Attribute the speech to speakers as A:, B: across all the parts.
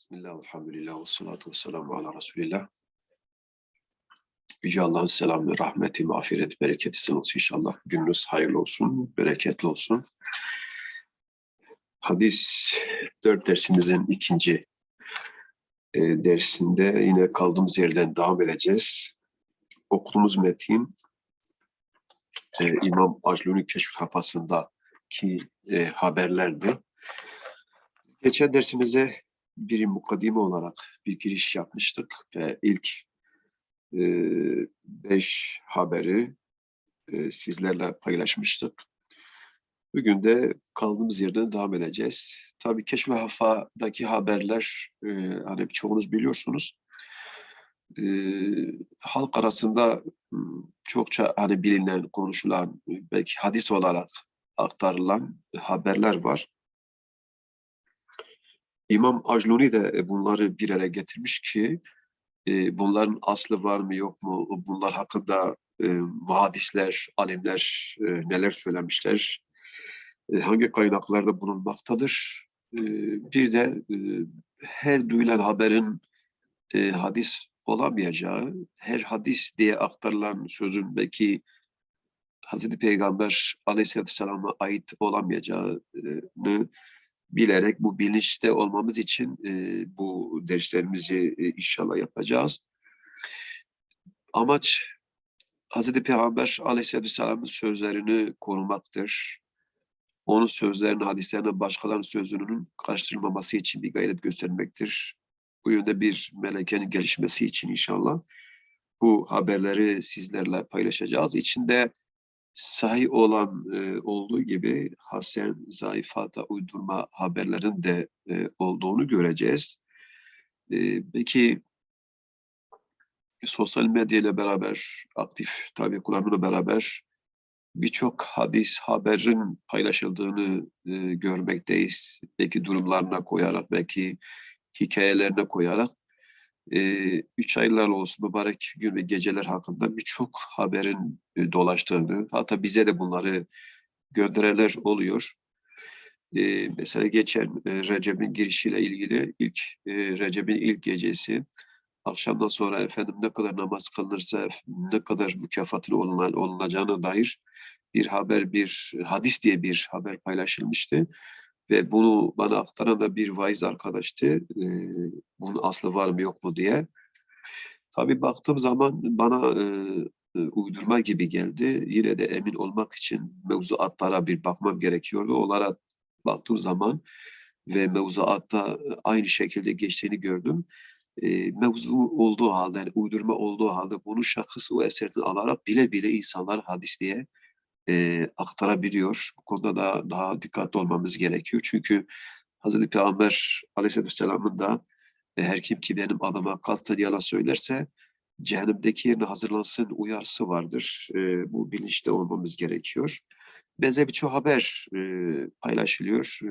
A: Bismillah, elhamdülillah, ve salatu ve selamu ala Resulillah. Yüce Allah'ın selamı, rahmeti, mağfiret, bereketi sizin olsun inşallah. Gününüz hayırlı olsun, bereketli olsun. Hadis 4 dersimizin ikinci e, dersinde yine kaldığımız yerden devam edeceğiz. Okuduğumuz metin e, İmam Acluni Keşf Hafası'ndaki e, haberlerdi. Geçen dersimize bir mukaddime olarak bir giriş yapmıştık ve ilk e, beş haberi e, sizlerle paylaşmıştık. Bugün de kaldığımız yerden devam edeceğiz. Tabii Keşf-i Hafa'daki haberler e, hani çoğunuz biliyorsunuz. E, halk arasında çokça hani bilinen, konuşulan, belki hadis olarak aktarılan haberler var. İmam Ajluni de bunları bir araya getirmiş ki e, bunların aslı var mı yok mu? Bunlar hakkında e, muhadisler, alimler e, neler söylemişler? E, hangi kaynaklarda bulunmaktadır? E, bir de e, her duyulan haberin e, hadis olamayacağı, her hadis diye aktarılan sözün belki Hazreti Peygamber Aleyhisselatü Vesselam'a ait olamayacağını bilerek bu bilinçte olmamız için e, bu derslerimizi e, inşallah yapacağız. Amaç Hazreti Peygamber Aleyhisselatü Vesselam'ın sözlerini korumaktır. Onun sözlerini, hadislerine başkalarının sözlerinin karıştırılmaması için bir gayret göstermektir. Bu yönde bir melekenin gelişmesi için inşallah bu haberleri sizlerle paylaşacağız. İçinde sahih olan e, olduğu gibi hasen, zayıfata uydurma haberlerin de e, olduğunu göreceğiz. E, peki sosyal medya ile beraber, aktif tabi kullanımla beraber birçok hadis haberin paylaşıldığını e, görmekteyiz. Belki durumlarına koyarak, belki hikayelerine koyarak üç aylarla olsun mübarek gün ve geceler hakkında birçok haberin dolaştığını, hatta bize de bunları gönderenler oluyor. E, mesela geçen e, Recep'in girişiyle ilgili ilk e, Recep'in ilk gecesi akşamdan sonra efendim ne kadar namaz kılınırsa ne kadar mükafatın olunacağına, olunacağına dair bir haber, bir hadis diye bir haber paylaşılmıştı. Ve bunu bana aktaran da bir vaiz arkadaştı. E, bunun aslı var mı yok mu diye. Tabii baktığım zaman bana e, e, uydurma gibi geldi. Yine de emin olmak için mevzuatlara bir bakmam gerekiyordu. Onlara baktığım zaman ve mevzuatta aynı şekilde geçtiğini gördüm. E, mevzu olduğu halde, yani uydurma olduğu halde bunu şahıs o eserden alarak bile bile insanlar hadis diye e, aktarabiliyor. Bu konuda da daha dikkatli olmamız gerekiyor. Çünkü Hazreti Peygamber Aleyhisselatü Vesselam'ın da e, her kim ki benim adıma kasten yalan söylerse cehennemdeki yerine hazırlansın uyarısı vardır. E, bu bilinçte olmamız gerekiyor. Benzer birçok haber e, paylaşılıyor. E,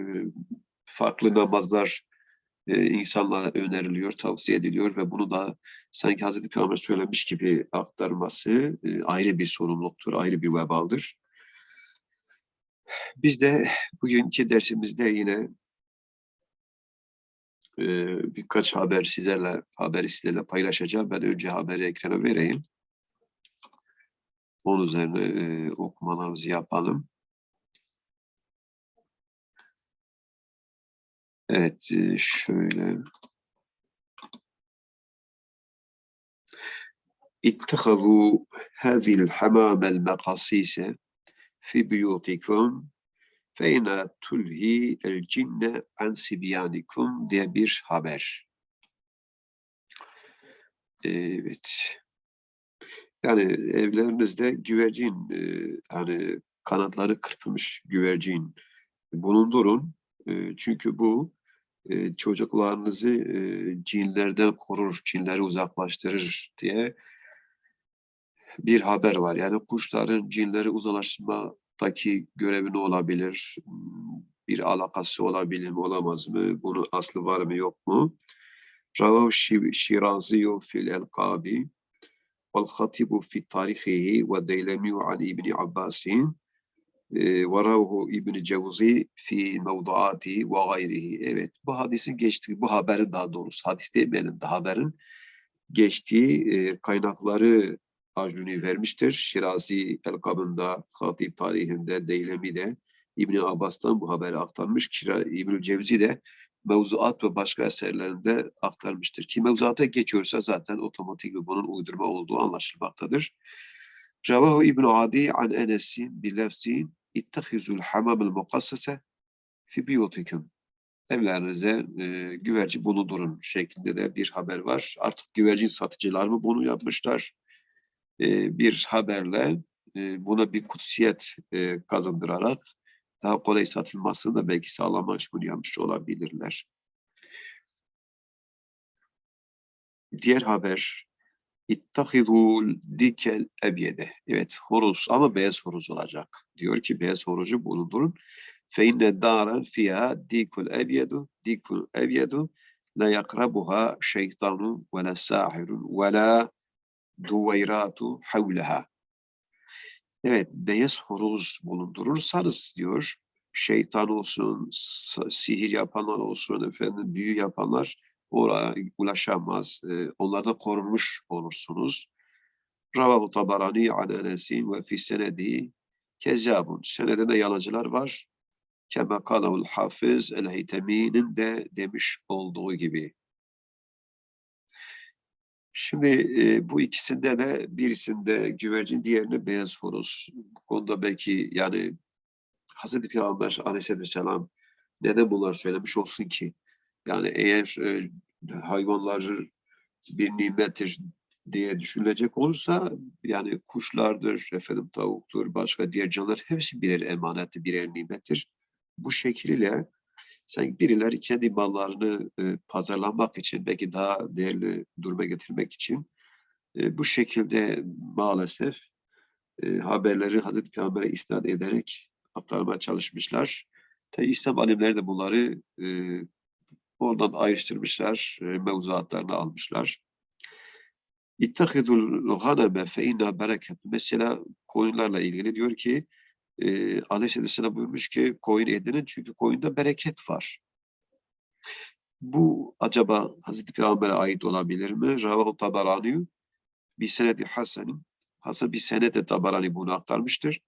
A: farklı namazlar e, insanlara öneriliyor, tavsiye ediliyor ve bunu da sanki Hazreti Peygamber söylemiş gibi aktarması e, ayrı bir sorumluluktur, ayrı bir vebaldır. Biz de bugünkü dersimizde yine e, birkaç haber sizlerle, haber sizlerle paylaşacağım. Ben önce haberi ekrana vereyim. Onun üzerine e, okumalarımızı yapalım. Evet, e, şöyle. İttehavu hazil hamamel mekasise fi buyutikum feyna tulhi el cinne an diye bir haber. Evet. Yani evlerinizde güvercin, e, yani kanatları kırpmış güvercin bulundurun. E, çünkü bu e, çocuklarınızı cinlerden korur, cinleri uzaklaştırır diye bir haber var. Yani kuşların cinleri uzaklaştırmadaki görevi ne olabilir? Bir alakası olabilir mi, olamaz mı? Bunun aslı var mı, yok mu? Ravav Şiraziyo fil elkabi vel hatibu fi tarihihi ve deylemiyu an İbni Abbasin e, varahu İbn Cevzi fi mevduati ve gayrihi. Evet, bu hadisin geçtiği, bu haberin daha doğrusu hadis demeyelim de haberin geçtiği e, kaynakları Acuni vermiştir. Şirazi Elkabında, Hatip tarihinde, Deylemi'de İbn Abbas'tan bu haberi aktarmış. Kira İbn Cevzi de mevzuat ve başka eserlerinde aktarmıştır. Ki mevzuata geçiyorsa zaten otomatik bunun uydurma olduğu anlaşılmaktadır. Ravahu İbn Adi an Enes'in bi lefzin ittehizul hamamel mukassese fi biyutikum. Evlerinize e, güvercin bulundurun şeklinde de bir haber var. Artık güvercin satıcılar mı bunu yapmışlar? E, bir haberle e, buna bir kutsiyet e, kazandırarak daha kolay satılmasını da belki sağlamak bunu yapmış olabilirler. Diğer haber İttahidul dikel ebyede. Evet horoz ama beyaz horoz olacak. Diyor ki beyaz horozu bulundurun. Fe inne daren fiha dikul ebyedu dikul ebyedu la yakrabuha şeytanu ve la sahirun ve la duvayratu havleha. Evet, beyaz horoz bulundurursanız diyor, şeytan olsun, sihir yapanlar olsun, efendim büyü yapanlar oraya ulaşamaz. E, onlardan korunmuş olursunuz. Ravahu Tabarani an Enes'in ve fi senedi kezzabun. Senedinde yalancılar var. Kema kalahul hafız el-Heytemi'nin de demiş olduğu gibi. Şimdi e, bu ikisinde de birisinde güvercin, diğerinde beyaz horoz. Bu konuda belki yani Hazreti Peygamber aleyhisselam neden bunlar söylemiş olsun ki? Yani eğer e, hayvanlar bir nimettir diye düşünülecek olursa yani kuşlardır, efendim tavuktur, başka diğer canlılar hepsi birer emaneti, birer nimettir. Bu şekilde sanki birileri kendi mallarını e, pazarlamak için, belki daha değerli duruma getirmek için e, bu şekilde maalesef e, haberleri Hazreti Peygamber'e isnat ederek aktarmaya çalışmışlar. Tabi İslam alimleri de bunları e, oradan ayrıştırmışlar, e, mevzuatlarını almışlar. İttehidul ganeme fe inna bereket. Mesela koyunlarla ilgili diyor ki e, Aleyhisselam buyurmuş ki koyun edinin çünkü koyunda bereket var. Bu acaba Hazreti Peygamber'e ait olabilir mi? Ravahu Tabarani bir senedi Hasan'ın Hasan bir senede Tabarani bunu aktarmıştır.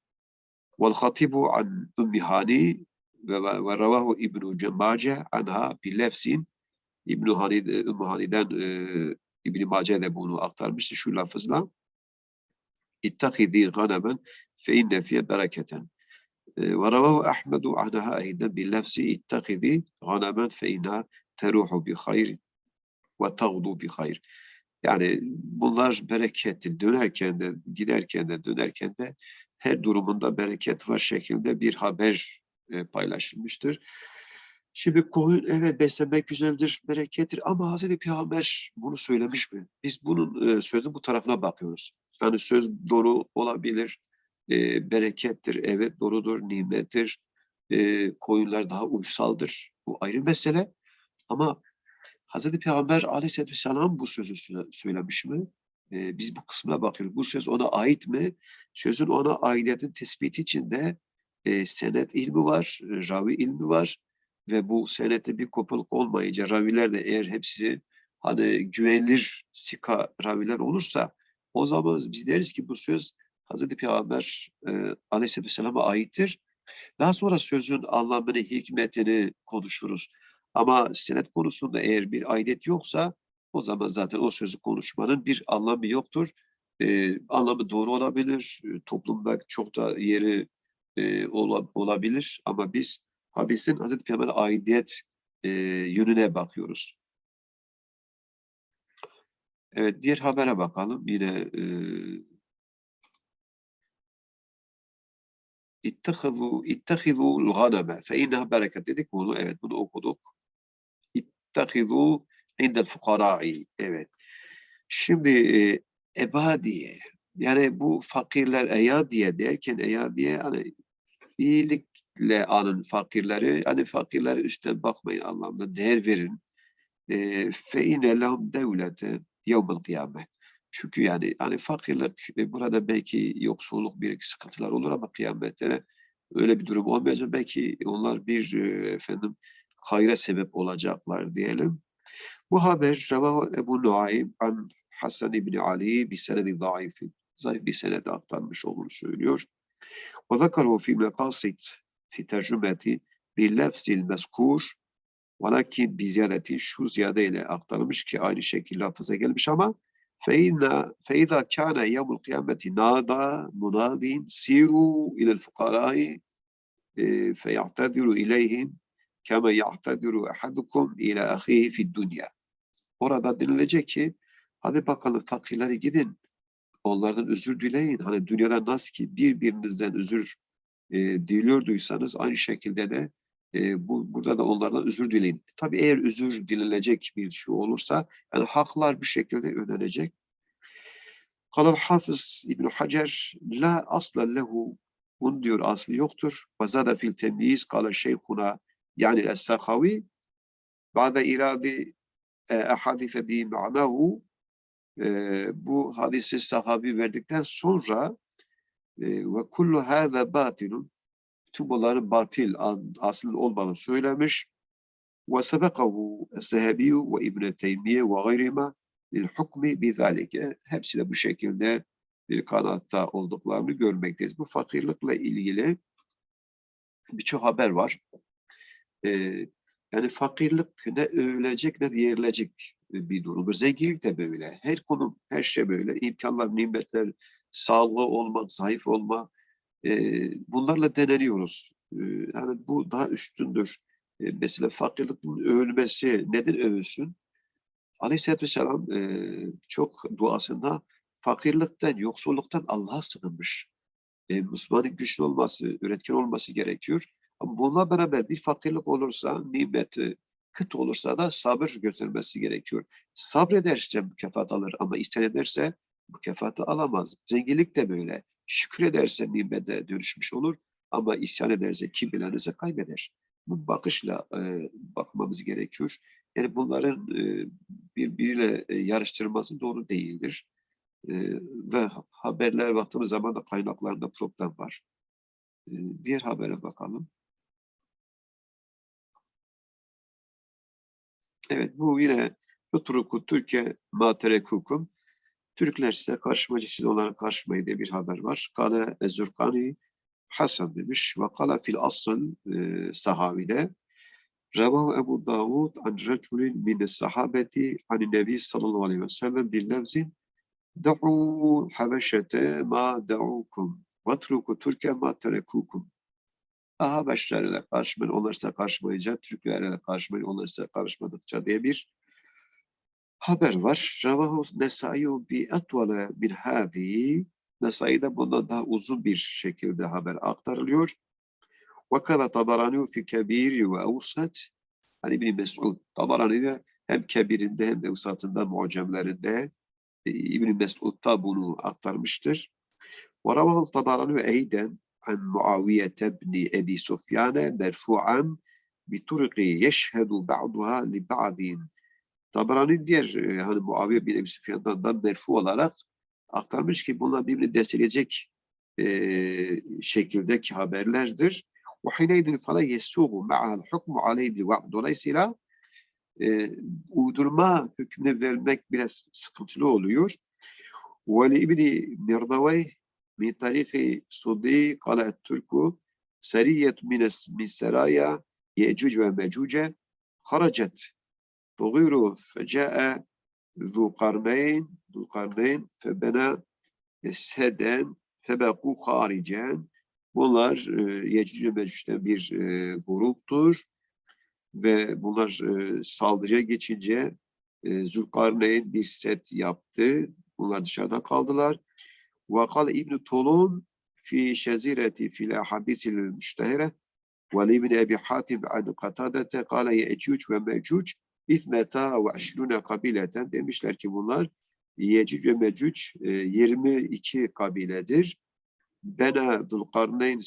A: Vel hatibu an Ümmihani ve, ve ravahu İbn-i Cemmace anha bir lefzin İbn-i Hani'den e, İbn-i Mace de bunu aktarmıştır şu lafızla. İttehidi ganemen fe inne fiye bereketen. Ve ravahu Ahmedu anha eyden bir lefzi ittehidi ganemen fe inna teruhu bi hayr ve tağdu bi hayr. Yani bunlar bereketli. Dönerken de, giderken de, dönerken de her durumunda bereket var şeklinde bir haber e, paylaşılmıştır. Şimdi koyun evet beslemek güzeldir, berekettir ama Hazreti Peygamber bunu söylemiş mi? Biz bunun e, sözün bu tarafına bakıyoruz. Yani söz doğru olabilir, e, berekettir, evet doğrudur, nimettir, e, koyunlar daha uysaldır. Bu ayrı mesele ama Hazreti Peygamber aleyhisselatü vesselam bu sözü söylemiş mi? Ee, biz bu kısmına bakıyoruz. Bu söz ona ait mi? Sözün ona aidiyetin tespiti için de e, senet ilmi var, ravi ilmi var ve bu senette bir kopukluk olmayınca raviler de eğer hepsi hani güvenilir sika raviler olursa o zaman biz deriz ki bu söz Hazreti Peygamber e, aleyhisselatü vesselam'a aittir. Daha sonra sözün anlamını, hikmetini konuşuruz. Ama senet konusunda eğer bir aidet yoksa o zaman zaten o sözü konuşmanın bir anlamı yoktur. Ee, anlamı doğru olabilir, toplumda çok da yeri e, ola, olabilir ama biz hadisin Hazreti Peygamber'e aidiyet e, yönüne bakıyoruz. Evet, diğer habere bakalım. Yine e, İttehizu ittehizul ganeme fe inneha bereket dedik bunu. Evet bunu okuduk. İttehizu indel fukarai. Evet. Şimdi e, ebadiye yani bu fakirler eyadiye derken eyadiye hani iyilikle anın fakirleri hani fakirleri üstten bakmayın anlamda değer verin. E, fe inne lehum devlete yevmel kıyamet. Çünkü yani hani fakirlik e, burada belki yoksulluk bir sıkıntılar olur ama kıyamette öyle bir durum olmayacak. Belki onlar bir e, efendim hayra sebep olacaklar diyelim. Bu haber Ravahu Ebu Nuaym an Hasan İbni Ali bir senedi zayıfı. Zayıf bir senede aktarmış olduğunu söylüyor. Ve zakaru fi mekasit fi tercümeti bir lefzil meskur Velakin bir ziyadeti şu ziyade ile aktarılmış ki aynı şekilde lafıza gelmiş ama فإن فإذا كان يوم القيامة نادى مناد سيروا إلى الفقراء فيعتذر إليهم كما يعتذر أحدكم إلى أخيه في الدنيا. Orada denilecek ki hadi bakalım fakirlere gidin onlardan özür dileyin. Hani dünyada nasıl ki birbirinizden özür e, diliyorduysanız aynı şekilde de e, bu, burada da onlardan özür dileyin. Tabii eğer özür dilenecek bir şey olursa yani haklar bir şekilde ödenecek. Kalal Hafız İbn Hacer la asla lehu bunun diyor aslı yoktur. Ve zada fil temyiz kala şeyhuna yani es-sakavi ba'de iradi ahadise bi ma'nahu bu hadisi sahabi verdikten sonra ve kullu hâzâ bâtilun tüm bunların batil, asıl olmadığını söylemiş. وَسَبَقَهُ السَّهَبِيُّ وَاِبْنَ تَيْمِيَ وَغَيْرِهِمَا لِلْحُكْمِ بِذَٰلِكَ Hepsi de bu şekilde bir kanatta olduklarını görmekteyiz. Bu fakirlikle ilgili birçok haber var. Ee, yani fakirlik ne övülecek ne yerilecek bir durum. Zenginlik de böyle. Her konu, her şey böyle. İmkanlar, nimetler, sağlığı olmak, zayıf olma, e, bunlarla deneniyoruz. E, yani bu daha üstündür. E, mesela fakirlikin övülmesi neden övülsün? Aleyhisselatü Vesselam e, çok duasında fakirlikten, yoksulluktan Allah'a sığınmış. E, Müslümanın güçlü olması, üretken olması gerekiyor. Ama bununla beraber bir fakirlik olursa, nimeti kıt olursa da sabır göstermesi gerekiyor. Sabrederse mükafat alır ama isyan ederse mükafatı alamaz. Zenginlik de böyle. Şükür ederse nimete dönüşmüş olur ama isyan ederse kim bilenirse kaybeder. Bu bakışla e, bakmamız gerekiyor. Yani bunların e, birbiriyle e, doğru değildir. E, ve haberler baktığımız zaman da kaynaklarında problem var. E, diğer habere bakalım. Evet bu yine Tuturuku Türkiye Materek Hukum. Türkler size karşıma siz onlara karşımayı diye bir haber var. Kale Ezurkani Hasan demiş. Ve kala fil asıl e, sahabide Revahu Ebu Davud an reculin min sahabeti an nebi sallallahu aleyhi ve sellem bil levzin da'u habeşete ma da'ukum vatruku Türkiye ma terekukum Habeşlerle karşımayın, onlar size karşımayacak, Türklerle karşımayın, onlar size karışmadıkça diye bir haber var. Ravahu Nesai'yu bi etvala min hâzihi. Nesai'de bundan daha uzun bir şekilde haber aktarılıyor. Ve kada Tabarani fi kebir ve evsat. Hani İbn Mes'ud hem kebirinde hem evsatında mucemlerinde e, İbn Mes'ud da bunu aktarmıştır. Ve ravahu Tabarani eyden an Muaviye ibn Ebi Sufyane merfu'an bi turqi yeşhedu ba'duha li ba'din Tabarani diğer e, hani Muaviye bin Ebi Süfyan'dan da merfu olarak aktarmış ki bunlar birbirini destekleyecek e, şekildeki haberlerdir. وحينئذ فلا يسوغ معها الحكم عليه بالوعد. Dolayısıyla e, uydurma hükmünü vermek biraz sıkıntılı oluyor. وَلِإِبْنِ مِرْضَوَيْهِ من طريق صدي قال الترك سرية من من سرايا يأجوج ومأجوج خرجت فغيروا فجاء ذو قرنين ذو قرنين فبنى سدا فبقوا خارجا Bunlar e, Yecüc Mecüc'ten bir e, gruptur ve bunlar e, saldırıya geçince e, Zülkarneyn bir set yaptı. Bunlar dışarıda kaldılar. وقال ابن طولون في شزيرة في الأحاديث المشتهرة ولابن أبي حاتم عن قتادة قال يأجوج ومأجوج İthmeta ve aşrune kabileten demişler ki bunlar Yecüc ve Mecüc 22 kabiledir. Bena Zulkarneyn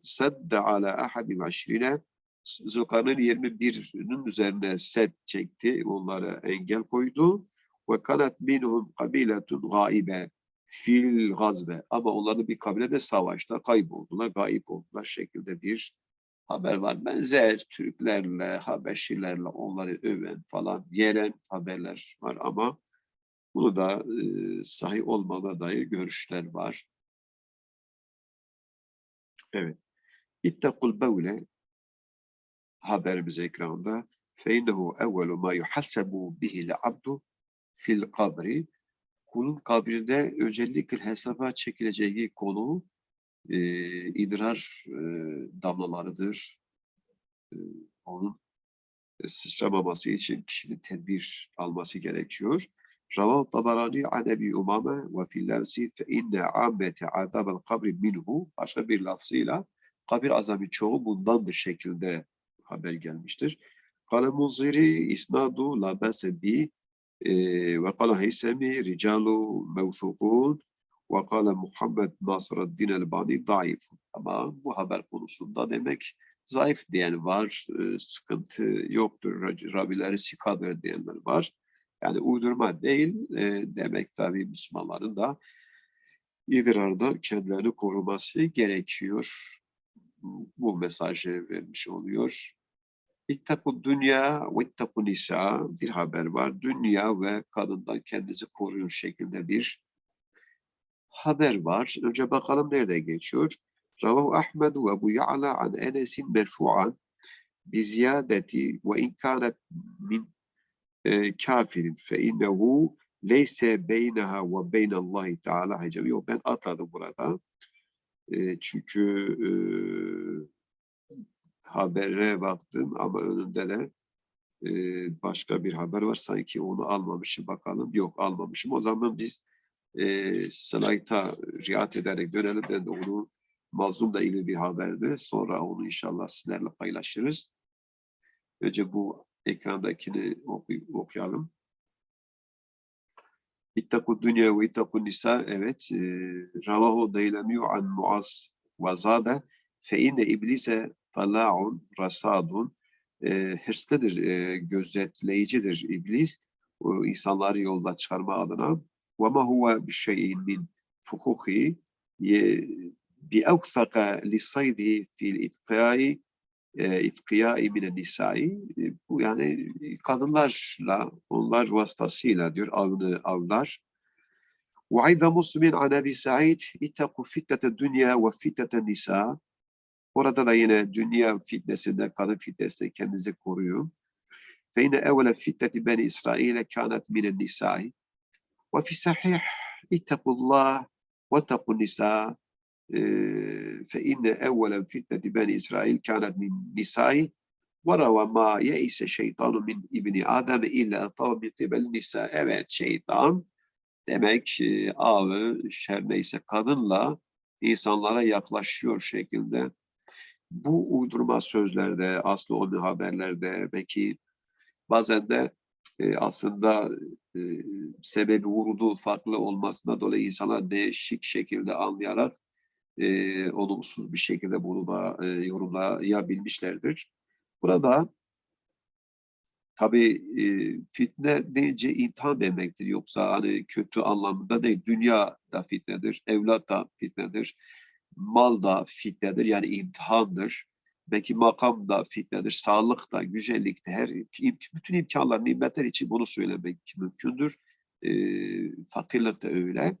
A: sedde ala ahadi ve aşrine Zulkarneyn 21'inin üzerine set çekti. Onlara engel koydu. Ve kanat minhum kabiletun gaibe fil gazbe. Ama onların bir kabile de savaşta kayboldular, gayip oldular şekilde bir haber var. Benzer Türklerle, Habeşilerle onları öven falan yeren haberler var ama bunu da e, sahih olmana dair görüşler var. Evet. İttakul bevle haberimize ekranda feinnehu evvelu ma yuhassebu bihil abdu fil kabri kulun kabrinde özellikle hesaba çekileceği konu e, idrar e, damlalarıdır. E, onun sıçramaması için kişinin tedbir alması gerekiyor. Ravav Tabarani an Ebi Umame ve fil lafzi fe inne ammete azabel kabri minhu başka bir lafzıyla kabir azabı çoğu bundandır şeklinde haber gelmiştir. Kale Muziri isnadu la bese bi ve kale Heysemi ricalu mevthukun ve kale Muhammed Nasreddin el-Bani daif. Ama bu haber konusunda demek zayıf diyen var, e, sıkıntı yoktur, Rabileri sikadır diyenler var. Yani uydurma değil, e, demek tabii Müslümanların da idrarda kendilerini koruması gerekiyor. Bu mesajı vermiş oluyor. İttaku dünya ve ittaku nisa bir haber var. Dünya ve kadından kendinizi koruyun şeklinde bir haber var. Önce bakalım nerede geçiyor. Ravahu Ahmed ve Ebu Ya'la an Enes'in merfu'an biziyadeti ve in kânet min e, kafirin fe innehu leyse beyneha ve beynallahi teala hicab. Yok ben atladım burada. E, çünkü e, habere baktım ama önünde de e, başka bir haber var. Sanki onu almamışım bakalım. Yok almamışım. O zaman biz e, slayta riayet ederek dönelim. De onu mazlumla ilgili bir haberdi. Sonra onu inşallah sizlerle paylaşırız. Önce bu ekrandakini oku, okuyalım. İttaku dünya ve ittaku nisa evet. E, Ravahu deylemiyu an muaz ve zade fe inne iblise tala'un rasadun e, hırslıdır, e, gözetleyicidir iblis. O insanları yolda çıkarma adına. Bir şeyin min fukuhi bi evsaka li saydi fil itkiyai mine nisai bu yani kadınlarla onlar vasıtasıyla diyor avını avlar. Ve ayda muslimin an Ebi Sa'id ittaku fitnete dünya ve fitnete nisa Orada da yine dünya fitnesinde, kadın fitnesinde kendinizi koruyun. Fe yine evvela fitneti beni İsrail'e kânet minen nisai. Ve fi sahih ittakullah ve takun nisa. Fe inne evvela fitneti beni İsrail kânet min nisai. وَرَوَ مَا يَئِسَ شَيْطَانُ مِنْ اِبْنِ آدَمِ اِلَّا اَطَوَ مِنْ قِبَلِ nisa. Evet şeytan demek avı her neyse kadınla insanlara yaklaşıyor şekilde bu uydurma sözlerde, aslı olmayan haberlerde belki bazen de e, aslında e, sebebi vurudu farklı olmasına dolayı insanlar değişik şekilde anlayarak e, olumsuz bir şekilde bunu e, yorumlayabilmişlerdir. Burada tabii e, fitne deyince imtihan demektir. Yoksa hani kötü anlamında değil. Dünya da fitnedir, evlat da fitnedir mal da fitnedir yani imtihandır. Belki makam da fitnedir, sağlık da, güzellik de, her, bütün imkanlar, nimetler için bunu söylemek mümkündür. E, fakirlik de öyle.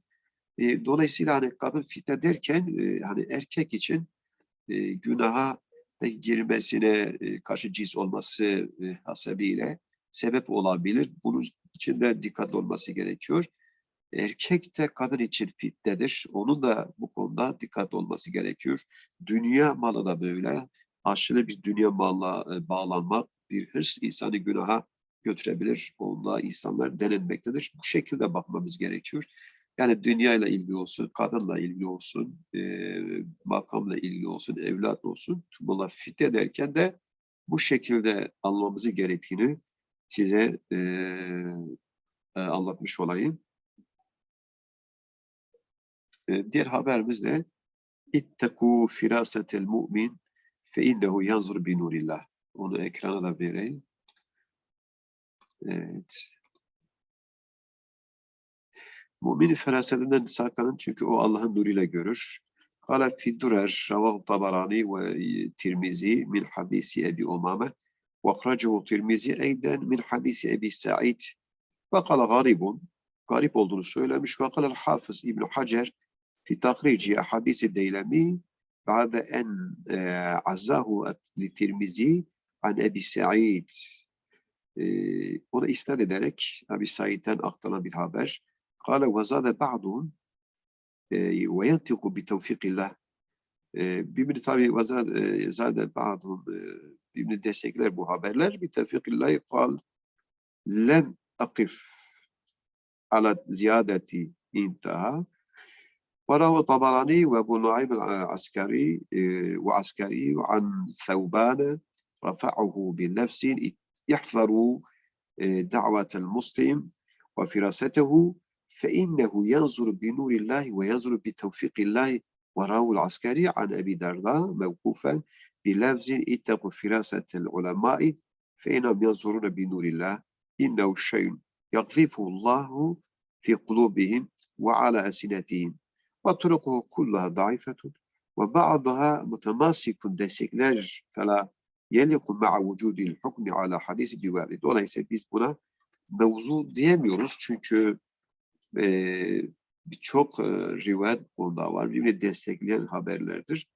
A: E, dolayısıyla hani kadın fitne derken e, hani erkek için e, günaha girmesine e, karşı cins olması e, hasebiyle sebep olabilir. Bunun için de dikkatli olması gerekiyor. Erkek de kadın için fitnedir. Onun da bu konuda dikkat olması gerekiyor. Dünya malı da böyle. Aşırı bir dünya malına e, bağlanmak, bir hırs insanı günaha götürebilir. Onda insanlar denenmektedir. Bu şekilde bakmamız gerekiyor. Yani dünyayla ilgili olsun, kadınla ilgili olsun, e, makamla ilgili olsun, evlat olsun. Tüm bunlar fitne derken de bu şekilde anlamamızı gerektiğini size e, e, anlatmış olayım. E, diğer haberimiz de İttekû firâsetel mu'min fe innehu yanzur bi nurillah. Onu ekrana da vereyim. Evet. Müminin ferasetinden sakının çünkü o Allah'ın nuruyla görür. Kale fiddurer ravahu tabarani ve tirmizi min hadisi Ebi Umame ve akhracahu tirmizi eyden min hadisi Ebi Sa'id ve kale garibun garip olduğunu söylemiş ve kale hafız İbn Hacer fi tahrici hadisi Deylemi بعد أن آه، عزاه للترمذي عن أبي سعيد. آه، ونستند ذلك أبي سعيد أقتل بالهابش قال وزاد بعض آه، وينطق بتوفيق الله. بمن تابي وزاد زاد بعض بمن دسيكلر بوهابرلر بتوفيق الله. قال لم أقف على زيادتي انتهى. وروى الطبراني وأبو نعيم العسكري آه، وعسكري عن ثوبان رفعه بنفس يحذر آه، دعوة المسلم وفراسته فإنه ينظر بنور الله وينظر بتوفيق الله. وروى العسكري عن أبي درداء موقوفا بلفظ اتقوا فراسة العلماء فإنهم ينظرون بنور الله. إنه شيء يقذفه الله في قلوبهم وعلى ألسنتهم. وطرقه كلها ضعيفة وبعضها متماسك destekler فلا يليق مع وجود الحكم على حديث بوالد. Dolayısıyla biz buna mevzu diyemiyoruz çünkü eee birçok eee, rivayet konuda var. Birbirini destekleyen haberlerdir.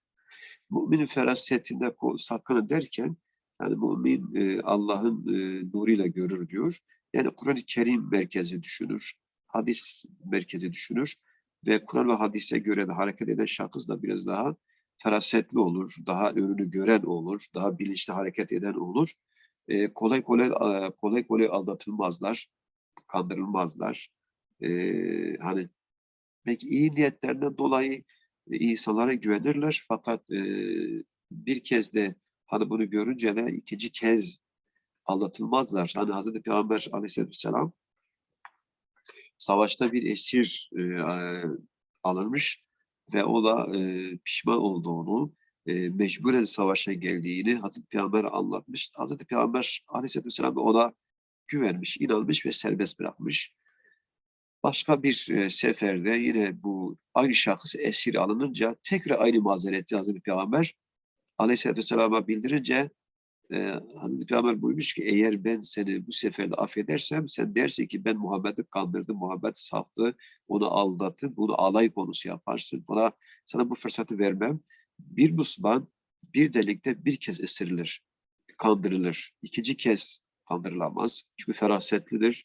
A: Müminin ferasetinde ko- sakının derken yani mümin eee, Allah'ın eee, nuruyla görür diyor. Yani Kur'an-ı Kerim merkezi düşünür. Hadis merkezi düşünür ve Kur'an ve hadise göre de hareket eden şahıs da biraz daha ferasetli olur, daha önünü gören olur, daha bilinçli hareket eden olur. Ee, kolay kolay e, kolay kolay aldatılmazlar, kandırılmazlar. Ee, hani belki iyi niyetlerinden dolayı e, insanlara güvenirler fakat e, bir kez de hani bunu görünce de ikinci kez aldatılmazlar. Hani Hazreti Peygamber Aleyhisselatü Vesselam savaşta bir esir e, alınmış ve o da e, pişman olduğunu, e, mecburen savaşa geldiğini Hazreti Peygamber anlatmış. Hazreti Peygamber Aleyhisselatü Vesselam ona güvenmiş, inanmış ve serbest bırakmış. Başka bir e, seferde yine bu aynı şahıs esir alınınca tekrar aynı mazereti Hazreti Peygamber Aleyhisselatü Vesselam'a bildirince e, Hazreti Peygamber buyurmuş ki eğer ben seni bu seferde affedersem sen dersin ki ben Muhammed'i kandırdım, Muhammed saftı, onu aldattım, bunu alay konusu yaparsın. Bana, sana bu fırsatı vermem. Bir Müslüman bir delikte bir kez esirilir, kandırılır. İkinci kez kandırılamaz. Çünkü ferasetlidir.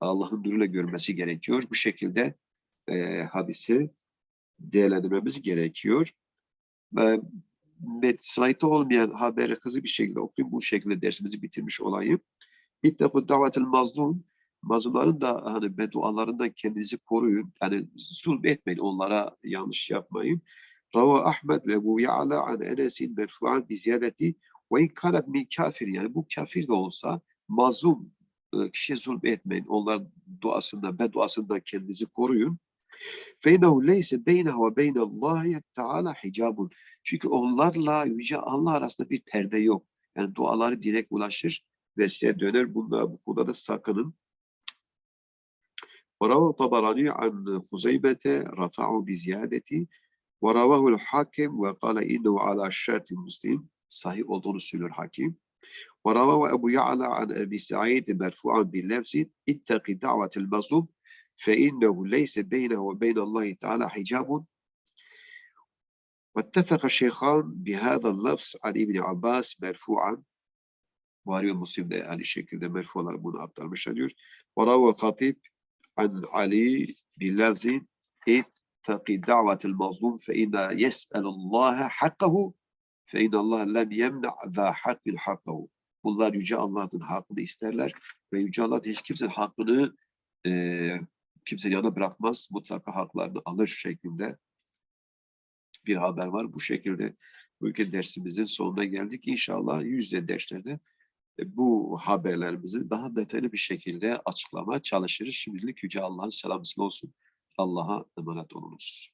A: Allah'ın nuruyla görmesi gerekiyor. Bu şekilde e, hadisi değerlendirmemiz gerekiyor. Ve slaytta olmayan haberi hızlı bir şekilde okuyayım. Bu şekilde dersimizi bitirmiş olayım. İttekû davetel mazlum. Mazlumların da hani beddualarından kendinizi koruyun. Yani zulm etmeyin. Onlara yanlış yapmayın. Rava Ahmed ve Ebu Ya'la an Enes'in merfu'an bi ziyadeti ve in min kafir. Yani bu kafir de olsa mazlum e, kişiye zulm etmeyin. Onlar duasından, bedduasından kendinizi koruyun. فَاِنَّهُ لَيْسَ بَيْنَهُ وَبَيْنَ اللّٰهِ تَعَالَى حِجَابٌ Çünkü onlarla Yüce Allah arasında bir perde yok. Yani duaları direkt ulaşır ve size döner. Bunda, bu konuda da sakının. وروى الطبراني عن خزيمة رفعه بزيادة ورواه الحاكم وقال إنه على شرط مسلم sahih olduğunu söylüyor hakim. ورواه أبو يعلى عن أبي سعيد مرفوعا باللفظ اتق دعوة المظلوم فإنه ليس بينه وبين الله تعالى حجاب واتفق الشيخان بهذا اللفظ عن ابن عباس مرفوعا Buhari ve Müslim de aynı şekilde merfualar bunu aktarmışlar diyor. وروى الخطيب عن علي بلفظ اتق دعوة المظلوم فإن يسأل الله حقه فإن الله لم يمنع ذا حق حقه. Bunlar Yüce Allah'ın hakkını isterler ve Yüce Allah hiç kimsenin hakkını e, kimsenin yanına bırakmaz. Mutlaka haklarını alır şeklinde bir haber var. Bu şekilde bu ülke dersimizin sonuna geldik. İnşallah yüzde derslerde e, bu haberlerimizi daha detaylı bir şekilde açıklamaya çalışırız. Şimdilik Yüce Allah'ın selamı olsun. Allah'a emanet olunuz.